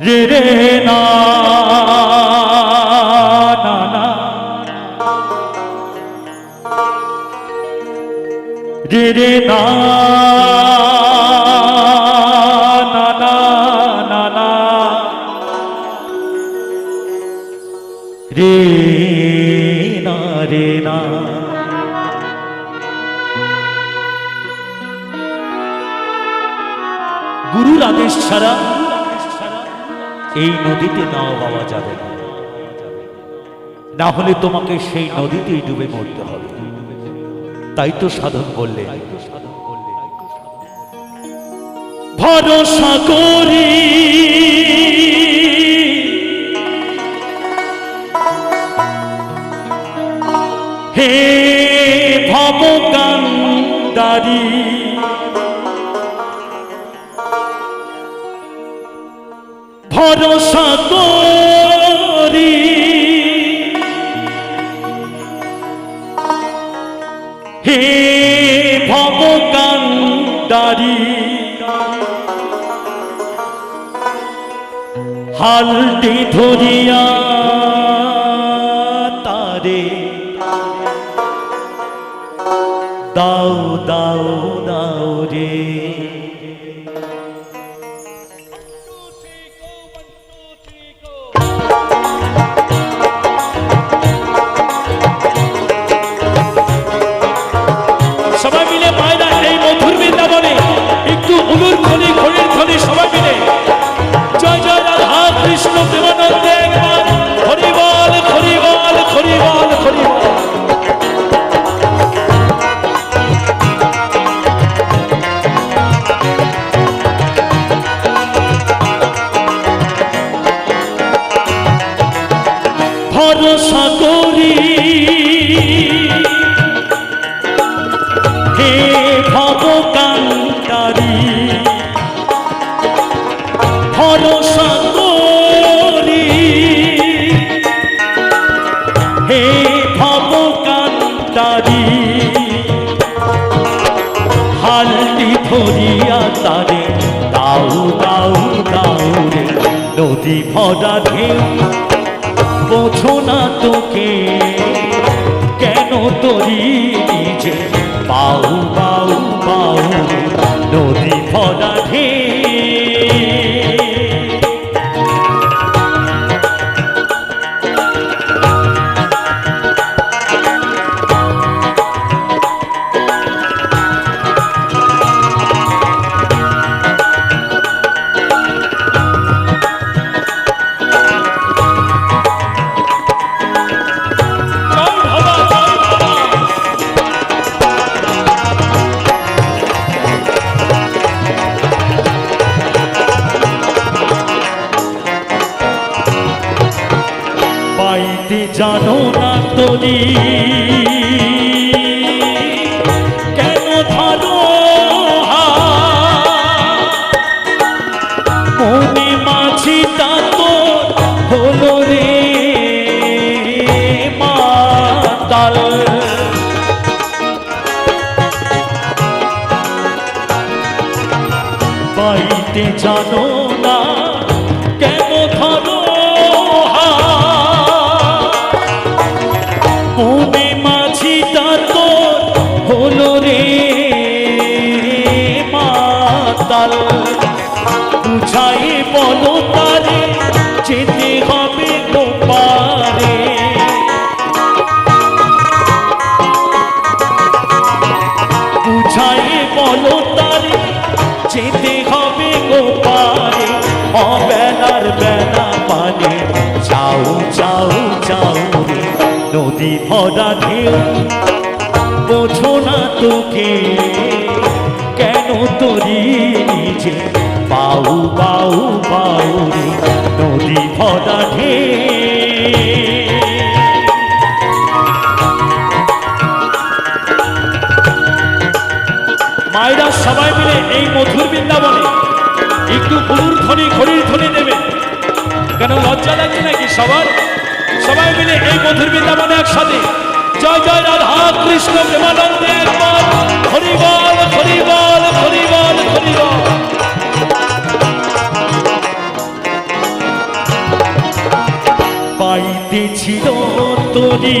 রে রে না রে রে না। রে না রে না। গুরুর আদেশ ছাড়া এই নদীতে নাও পাওয়া যাবে। না হলে তোমাকে সেই নদীতেই ডুবে মরতে হবে। তাই তো সাধন বললে ভরসা করি। হে ভবকান্দারী ভরসা করি। হে ভবকান্দারী হালটি ধরিয়া তারে দাও দাও দাও রে ভবকান্তারি হালটি ধরিয়া তারে দাও দাও দাও রে, নদী ভরা ঢেউ। বোঝো না তোকে, কেন তরি নিজে? পাউ পাউ পাউ নদী ভরা ঢে পাইতে জানো না তরি কেন ধরো? মনে মাঝি তো হলো রে মাতাল পাইতে জানো অবেলার বেলা পানে যাও রে, নদী ভরা ঢেউ। বোঝো না তোকে, কেন তরি নিজে? পাউ পাউ রে, নদী ভরা মায়েরা সবাই মিলে এই মধুর বৃন্দাবনে একটু গুরুর ধ্বনি, ঘড়ির ধ্বনি নেবে। কেন লজ্জা লাগে নাকি সবার? সবাই মিলে এই মধুর বিদ্যা মানে একসাথে। জয় জয় রাধা কৃষ্ণ প্রেমানন্দে একবার হরিবল হরিবল হরিবল হরিবল পাইতেছিল তরী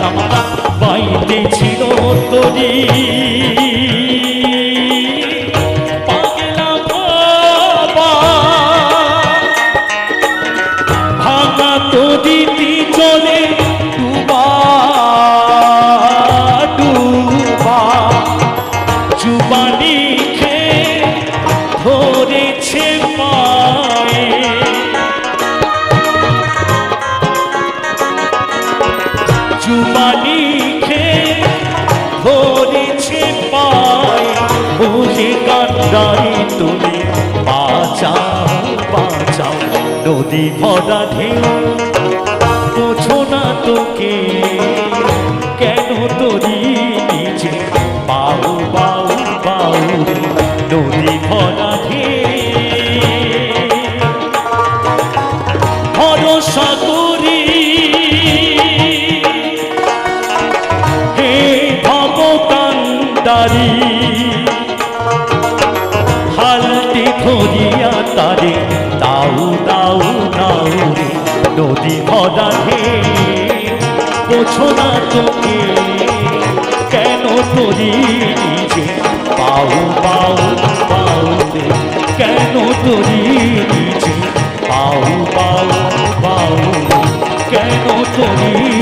গামা পা বাইতে ছিল তোরি নদী ভরা ঢেউ, বোঝো না তোকে, কেন তোরি নিচে? বাউ বাউ বাউ নদী ভরা ভরসা করি। হে ভবকান্দারি হালটি ধরিয়া তারে রে যদি ভদাঘে বোঝো না তোকে কেন তরি নিজে? পাও পাও পাও কেন তরি নিজে? পাও পাও পাও কেন তরি